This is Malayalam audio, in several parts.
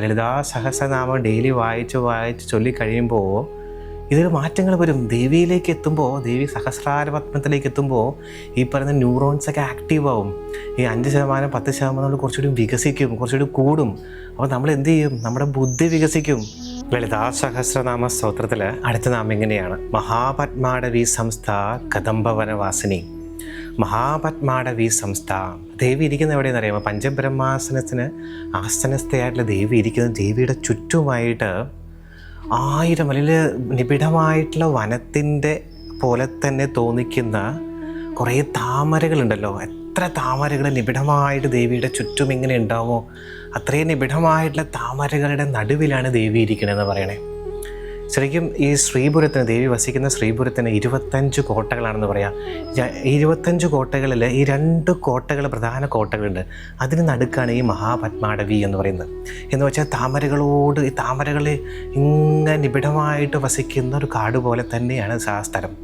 ലളിതാ സഹസ്രനാമം ഡെയിലി വായിച്ച് വായിച്ച് ചൊല്ലി കഴിയുമ്പോൾ ഇതിൽ മാറ്റങ്ങൾ വരും. ദേവിയിലേക്ക് എത്തുമ്പോൾ ദേവി സഹസ്രാരപത്മത്തിലേക്ക് എത്തുമ്പോൾ ഈ പറയുന്ന ന്യൂറോൺസൊക്കെ ആക്റ്റീവ് ആവും. ഈ അഞ്ച് ശതമാനം പത്ത് ശതമാനം കുറച്ചുകൂടി വികസിക്കും കുറച്ചുകൂടി കൂടും. അപ്പോൾ നമ്മൾ എന്ത് ചെയ്യും? നമ്മുടെ ബുദ്ധി വികസിക്കും. ലളിതാ സഹസ്രനാമ സ്തോത്രത്തിൽ അടുത്ത നാമം ഇങ്ങനെയാണ് മഹാപത്മാടവി സംസ്ഥ കദംബവനവാസിനി. മഹാപത്മാടവി സംസ്ഥ. ദേവി ഇരിക്കുന്ന എവിടെയെന്ന് അറിയാമോ? പഞ്ചബ്രഹ്മാസനത്തിന് ആസനസ്ഥയായിട്ടുള്ള ദേവി ഇരിക്കുന്ന. ദേവിയുടെ ചുറ്റുമായിട്ട് ആയിരം അല്ലെങ്കിൽ നിബിഡമായിട്ടുള്ള വനത്തിന്റെ പോലെ തന്നെ തോന്നിക്കുന്ന കുറേ താമരകളുണ്ടല്ലോ. എത്ര താമരകൾ നിബിഡമായിട്ട് ദേവിയുടെ ചുറ്റും ഇങ്ങനെ ഉണ്ടാവുമോ? അത്രയും നിബിഡമായിട്ടുള്ള താമരകളുടെ നടുവിലാണ് ദേവി ഇരിക്കണമെന്ന് പറയണേ. ശരിക്കും ഈ ശ്രീപുരത്തിന് ദേവി വസിക്കുന്ന ശ്രീപുരത്തിന് ഇരുപത്തഞ്ച് കോട്ടകളാണെന്ന് പറയാം. ഇരുപത്തഞ്ച് കോട്ടകളിൽ ഈ രണ്ട് കോട്ടകൾ പ്രധാന കോട്ടകളുണ്ട്. അതിന് നടുക്കാണ് ഈ മഹാപത്മാടവി എന്ന് പറയുന്നത്. എന്ന് വെച്ചാൽ താമരകളോട് ഈ താമരകൾ ഇങ്ങനെ നിബിഡമായിട്ട് വസിക്കുന്ന ഒരു കാട് പോലെ തന്നെയാണ് ആ സ്ഥലം.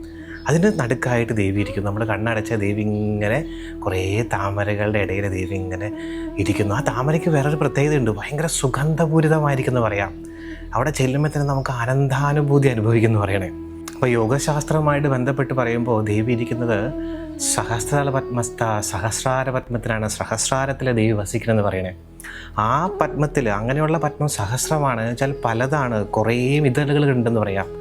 അതിന്റെ നടുക്കായിട്ട് ദേവി ഇരിക്കുന്നു. നമ്മൾ കണ്ണടച്ച ദേവി ഇങ്ങനെ കുറേ താമരകളുടെ ഇടയിൽ ദേവി ഇങ്ങനെ ഇരിക്കുന്നു. ആ താമരയ്ക്ക് വേറൊരു പ്രത്യേകതയുണ്ട്. ഭയങ്കര സുഗന്ധപൂരിതമായിരിക്കുന്നു പറയാം. അവിടെ ചെല്ലുമ്പോൾ തന്നെ നമുക്ക് ആനന്ദാനുഭൂതി അനുഭവിക്കുന്നു പറയണേ. അപ്പോൾ യോഗശാസ്ത്രവുമായിട്ട് ബന്ധപ്പെട്ട് പറയുമ്പോൾ ദേവി ഇരിക്കുന്നത് സഹസ്രാല പത്മസ്ഥ സഹസ്രാര പത്മത്തിലാണ് സഹസ്രാരത്തിലെ ദേവി വസിക്കണമെന്ന് പറയണേ. ആ പത്മത്തിൽ അങ്ങനെയുള്ള പത്മം സഹസ്രമാണ് വെച്ചാൽ പലതാണ് കുറേ ഇതളുകൾ ഉണ്ടെന്ന് പറയാം.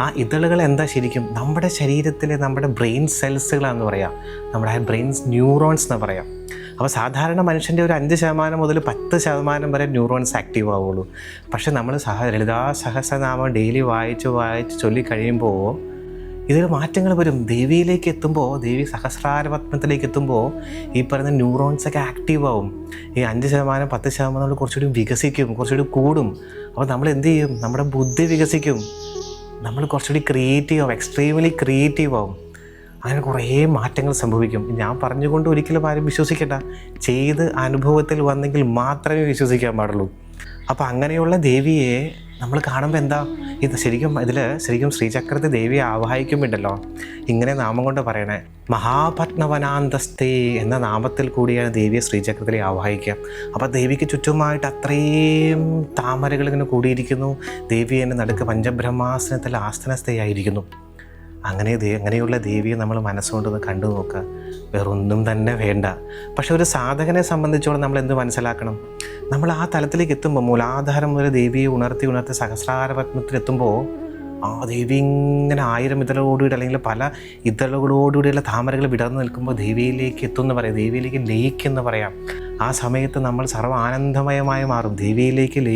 ആ ഇതളുകൾ എന്താ ശരിക്കും? നമ്മുടെ ശരീരത്തിലെ നമ്മുടെ ബ്രെയിൻ സെൽസുകളാണെന്ന് പറയാം. നമ്മുടെ ആ ബ്രെയിൻസ് ന്യൂറോൺസ് എന്ന് പറയാം. അപ്പോൾ സാധാരണ മനുഷ്യന്റെ ഒരു അഞ്ച് ശതമാനം മുതൽ പത്ത് ശതമാനം വരെ ന്യൂറോൺസ് ആക്റ്റീവ് ആവുള്ളൂ. പക്ഷേ നമ്മൾ സഹ ലളിതാ സഹസ്രനാമം ഡെയിലി വായിച്ച് വായിച്ച് ചൊല്ലിക്കഴിയുമ്പോൾ ഇതിൽ മാറ്റങ്ങൾ വരും. ദേവിയിലേക്ക് എത്തുമ്പോൾ ദേവി സഹസ്രാരപത്മത്തിലേക്ക് എത്തുമ്പോൾ ഈ പറയുന്ന ന്യൂറോൺസൊക്കെ ആക്റ്റീവ് ആവും. ഈ അഞ്ച് ശതമാനം പത്ത് ശതമാനം നമ്മൾ കുറച്ചുകൂടി വികസിക്കും കുറച്ചുകൂടി കൂടും. അപ്പോൾ നമ്മൾ എന്ത് ചെയ്യും? നമ്മുടെ ബുദ്ധി വികസിക്കും. നമ്മൾ കുറച്ചുകൂടി ക്രിയേറ്റീവ് ആവും എക്സ്ട്രീംലി ക്രിയേറ്റീവ് ആവും. അങ്ങനെ കുറേ മാറ്റങ്ങൾ സംഭവിക്കും. ഞാൻ പറഞ്ഞുകൊണ്ട് ഒരിക്കലും ആരും വിശ്വസിക്കണ്ട. ചെയ്ത് അനുഭവത്തിൽ വന്നെങ്കിൽ മാത്രമേ വിശ്വസിക്കാൻ പാടുള്ളൂ. അപ്പോൾ അങ്ങനെയുള്ള ദേവിയെ നമ്മൾ കാണുമ്പോൾ എന്താ? ഇത് ശരിക്കും ഇതിൽ ശരിക്കും ശ്രീചക്രത്തെ ദേവിയെ ആവാഹിക്കുമ്പോണ്ടല്ലോ? ഇങ്ങനെ നാമം കൊണ്ട് പറയണേ മഹാപത്മവനാന്തസ്തേ എന്ന നാമത്തിൽ കൂടിയാണ് ദേവിയെ ശ്രീചക്രത്തിലെ ആവാഹിക്കുക. അപ്പോൾ ദേവിക്ക് ചുറ്റുമായിട്ട് അത്രയും താമരകൾ ഇങ്ങനെ കൂടിയിരിക്കുന്നു. ദേവി എന്നെ നടുക്ക് പഞ്ചബ്രഹ്മാസനത്തിൽ ആസ്തനസ്ഥയായിരിക്കുന്നു അങ്ങനെ അങ്ങനെയുള്ള ദേവിയെ നമ്മൾ മനസ്സുകൊണ്ടൊന്ന് കണ്ടു നോക്കുക. വേറൊന്നും തന്നെ വേണ്ട. പക്ഷെ ഒരു സാധകനെ സംബന്ധിച്ചോളം നമ്മൾ എന്ത് മനസ്സിലാക്കണം? നമ്മൾ ആ തലത്തിലേക്ക് എത്തുമ്പോൾ മൂലാധാരം മുതൽ ദേവിയെ ഉണർത്തി ഉണർത്തി സഹസ്രാരപത്മത്തിലെത്തുമ്പോൾ ആ ദേവി ഇങ്ങനെ ആയിരം ഇതളോടുകൂടി അല്ലെങ്കിൽ പല ഇതളുകളോടുകൂടിയുള്ള താമരകൾ വിടർന്നു നിൽക്കുമ്പോൾ ദേവിയിലേക്ക് എത്തുമെന്ന് പറയാം. ദേവിയിലേക്ക് ലയിക്കുമെന്ന് പറയാം. ആ സമയത്ത് നമ്മൾ സർവ ആനന്ദമയമായി മാറും. ദേവിയിലേക്ക് ലയി